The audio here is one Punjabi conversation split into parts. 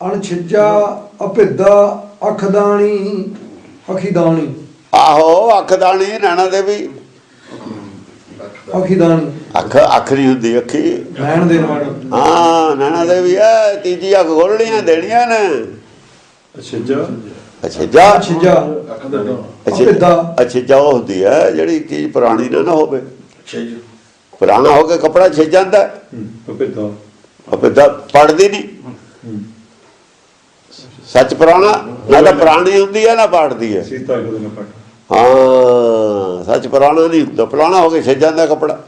ਅਣਛਿਜਾ ਅਭਿੱਦਾ ਅਖਦਾਣੀ ਅਖੀਦਾਣੀ। ਆਹੋ ਅੱਖ ਦਾਣੀ ਨੈਣਾ ਦੇ ਵੀ ਅਖੀਦਾਣੀ। ਅੱਖ ਅੱਖ ਨਹੀਂ ਹੁੰਦੀ ਅੱਖੀ। ਨੈਣ ਦੇਣ ਵਾਲੀ ਹਾਂ। ਨੈਣਾ ਦੇ ਵੀ ਐ ਤੀਜੀ ਅੱਖ ਖੋਲਣੀਆਂ ਦੇਣੀਆਂ ਨੇ। ਅੱਛਾ ਜਾ ਅੱਛਾ ਜਾ ਅਣਛਿਜਾ ਅੱਛਾ ਅੱਛਾ ਜਾ ਉਹ ਹੁੰਦੀ ਹੈ ਜਿਹੜੀ ਚੀਜ਼ ਪੁਰਾਣੀ ਨਾ ਨਾ ਹੋਵੇ। ਅੱਛਾ ਜੀ ਪੁਰਾਣਾ ਹੋ ਕੇ ਕਪੜਾ ਛਿੱਜ ਜਾਂਦਾ। ਹੈ। ਪਪੀਤਾ ਆਪੇ ਦਾ ਪੜਦੀ ਨਹੀਂ। ਸੱਚ ਪੁਰਾਣਾ ਨਾ ਤਾਂ ਪੁਰਾਣੀ ਹੁੰਦੀ ਹੈ ਨਾ ਪੜਦੀ ਹੈ। ਸੀਤਾ ਕੋ ਨਾ ਪਟ ਹਾਂ ਸੱਚ ਪੁਰਾਣਾ ਨਹੀਂ ਹੁੰਦਾ। ਪੁਰਾਣਾ ਹੋ ਕੇ ਛਿੱਜ ਜਾਂਦਾ ਕਪੜਾ।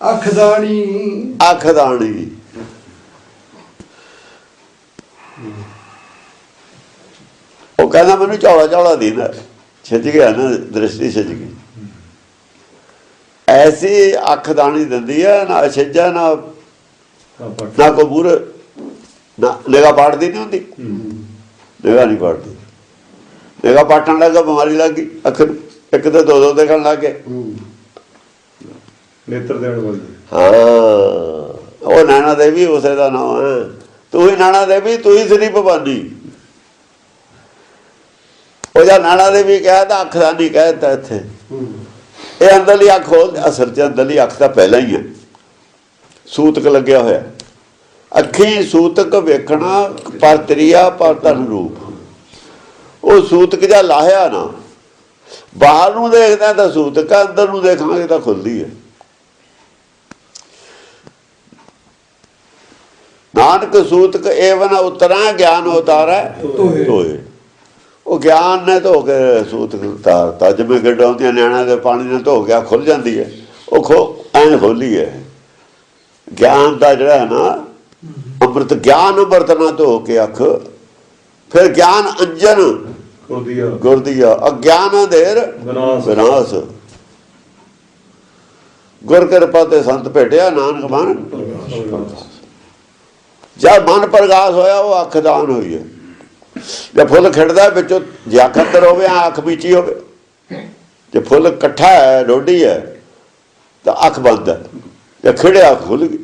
ਅਖਦਾਣੀ ਅੱਖ ਦਾਣੀ। ਉਹ ਕਹਿੰਦਾ ਮੈਨੂੰ ਚੌੜਾ ਚੌੜਾ ਦੀਦਾ ਛਿੱਜ ਗਿਆ ਨਾ ਦ੍ਰਿਸ਼ਟੀ ਛਿੱਜ ਗਈ। ਐਸੀ ਅੱਖ ਦਾਣੀ ਦਿੰਦੀ ਹੈ ਨਾ ਛਿੱਜਾ ਨਾ ਨਾ ਪਟ ਨਾ ਨਿਗਾ ਪਾੜਦੀ ਨਹੀਂ ਹੁੰਦੀ? ਨਿਗਾ ਨਹੀਂ ਪਾੜਦੀ। ਨਿਗਾ ਪਾਟਣ ਲੱਗਾ ਬਿਮਾਰੀ ਲੱਗ ਗਈ ਅੱਖ ਇੱਕ ਤੇ ਦੋ ਦੋ ਦੇਖਣ ਲੱਗ ਗਏ। ਨੇਤਰ ਦੇਣ ਵਾਲੀ। ਹਾਂ ਉਹ ਨੈਣਾ ਦੇਵੀ ਉਸੇ ਦਾ ਨਾਮ ਹੈ। ਤੂੰ ਹੀ ਨੈਣਾ ਦੇਵੀ ਤੂੰ ਹੀ ਸ੍ਰੀ ਭਵਾਨੀ ਉਹ ਜਾਂ ਨੈਣਾ ਦੇਵੀ ਕਹਿਆ ਤਾਂ ਅੱਖ ਦਾ ਨਹੀਂ ਕਹਿਤਾ ਇੱਥੇ। ਇਹ ਅੰਦਰਲੀ ਅੱਖ ਖੋਲ ਅਸਲ ਚ ਅੰਦਰਲੀ ਅੱਖ ਤਾਂ ਪਹਿਲਾਂ ਹੀ ਹੈ। ਸੂਤਕ ਲੱਗਿਆ ਹੋਇਆ। ਅੱਖੀ ਸੂਤਕ ਵੇਖਣਾ ਪਰ ਤ੍ਰਿਆ ਪਰ ਧਨ ਰੂਪ। ਉਹ ਸੂਤਕ ਜਾਂ ਲਾਹਿਆ ਨਾ। ਬਾਹਰ ਨੂੰ ਦੇਖਦੇ ਤਾਂ ਸੂਤਕ ਅੰਦਰ ਨੂੰ ਦੇਖਾਂਗੇ ਤਾਂ ਖੁੱਲਦੀ ਹੈ। ਨਾਨਕ ਸੂਤਕ ਏਵਨ ਉਤਰਾ ਗਿਆਨ ਉਤਾਰੈ। ਤੋਏ ਉਹ ਗਿਆਨ ਨੇ ਧੋ ਕੇ ਸੂਤਕ ਉਤਾਰਤਾ ਜਿਵੇਂ ਗੱਡਾਉਂਦੀਆਂ ਨੈਣਾ ਦੇ ਪਾਣੀ ਨਾਲ ਧੋ ਗਿਆ ਖੁੱਲ ਜਾਂਦੀ ਹੈ ਉਹ ਖੋ ਐਂ ਖੋਲੀ ਹੈ। ਗਿਆਨ ਦਾ ਜਿਹੜਾ ਹੈ ਨਾ ਅੰਮ੍ਰਿਤ ਗਿਆਨ ਅੰਮ੍ਰਿਤ ਨਾਲ ਧੋ ਕੇ ਅੱਖ ਫਿਰ ਗਿਆਨ ਅੰਜਨ ਖੋਦੀਆ ਗੁਰਦੀਆ ਅਗਿਆਨ ਦੇਰ ਵਿਨਾਸ਼। ਗੁਰ ਕਿਰਪਾ ਤੇ ਸੰਤ ਭੇਟਿਆ ਨਾਨਕ ਮਨ ਜਦ ਮਨ ਪ੍ਰਗਾਸ ਹੋਇਆ ਉਹ ਅੱਖ ਦਾਨ ਹੋਈ ਹੈ। ਜੇ ਫੁੱਲ ਖਿੜਦਾ ਵਿੱਚੋਂ ਜੇ ਅੱਖ ਅੰਦਰ ਹੋਵੇ ਆ ਅੱਖ ਵਿੱਚੀ ਹੋਵੇ। ਜੇ ਫੁੱਲ ਇਕੱਠਾ ਹੈ ਡੋਡੀ ਹੈ ਤਾਂ ਅੱਖ ਬੰਦ ਹੈ। ਜੇ ਖਿੜਿਆ ਖੁੱਲ ਗਈ।